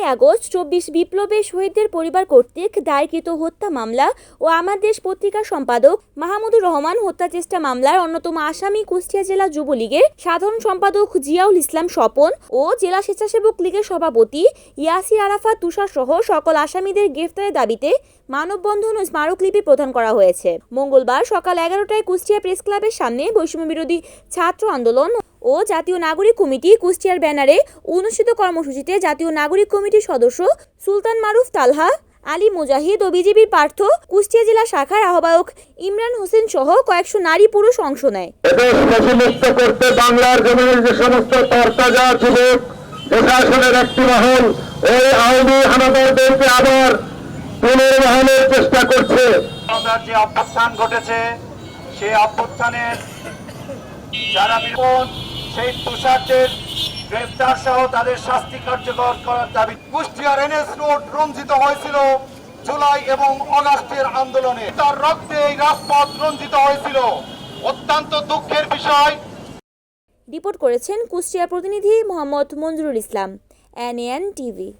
July August চব্বিশ বিপ্লবে শহীদদের পরিবার কর্তৃক দায়েরকৃত হত্যা মামলা ও আমার দেশ পত্রিকার সম্পাদক মাহমুদুর রহমান হত্যা চেষ্টা মামলার অন্যতম আসামি কুষ্টিয়া জেলা যুবলীগের সাধারণ সম্পাদক জিয়াউল ইসলাম স্বপন ও জেলা স্বেচ্ছাসেবক লীগের সভাপতি ইয়াসির আরাফাত তুষার সহ সকল আসামিদের গ্রেফতারের দাবিতে মানববন্ধন ও স্মারকলিপি প্রদান করা হয়েছে। মঙ্গলবার সকাল এগারোটায় কুষ্টিয়া প্রেস ক্লাবের সামনে বৈষম্য বিরোধী ছাত্র আন্দোলন ও জাতীয় নাগরিক কমিটি কুষ্টিয়ার ব্যানারে অনুষ্ঠিত কর্মসূচিতে জাতীয় নাগরিক কমিটির সদস্য সুলতান মারুফ তালহা আলী মুজাহিদ ও বিজেপির প্রার্থ কুষ্টিয়া জেলা শাখার আহ্বায়ক ইমরান হোসেন সহ কয়েকশো নারী পুরুষ অংশ নেয়। করতে বাংলার জমিনের যে সমস্ত তরতাজা যুবক প্রশাসনের একটি মহল ওই আওয়ামী হানাদারদেরকে আবার পুনর্বহনের চেষ্টা করছে। যে অভ্যুত্থান ঘটেছে সেই অভ্যুত্থানের যারা বিপদ সেই তুষারদের গ্রেফতার সহ তাদের শাস্তি কার্যকর করার দাবি। কুষ্টিয়ার এনএস রোড রঞ্জিত হয়েছিল জুলাই এবং অগাস্টের আন্দোলনে। তার রক্তে এই রাজপথ রঞ্জিত হয়েছিল। অত্যন্ত দুঃখের বিষয়। রিপোর্ট করেছেন কুষ্টিয়া প্রতিনিধি মোহাম্মদ মঞ্জুরুল ইসলাম এনএন টিভি।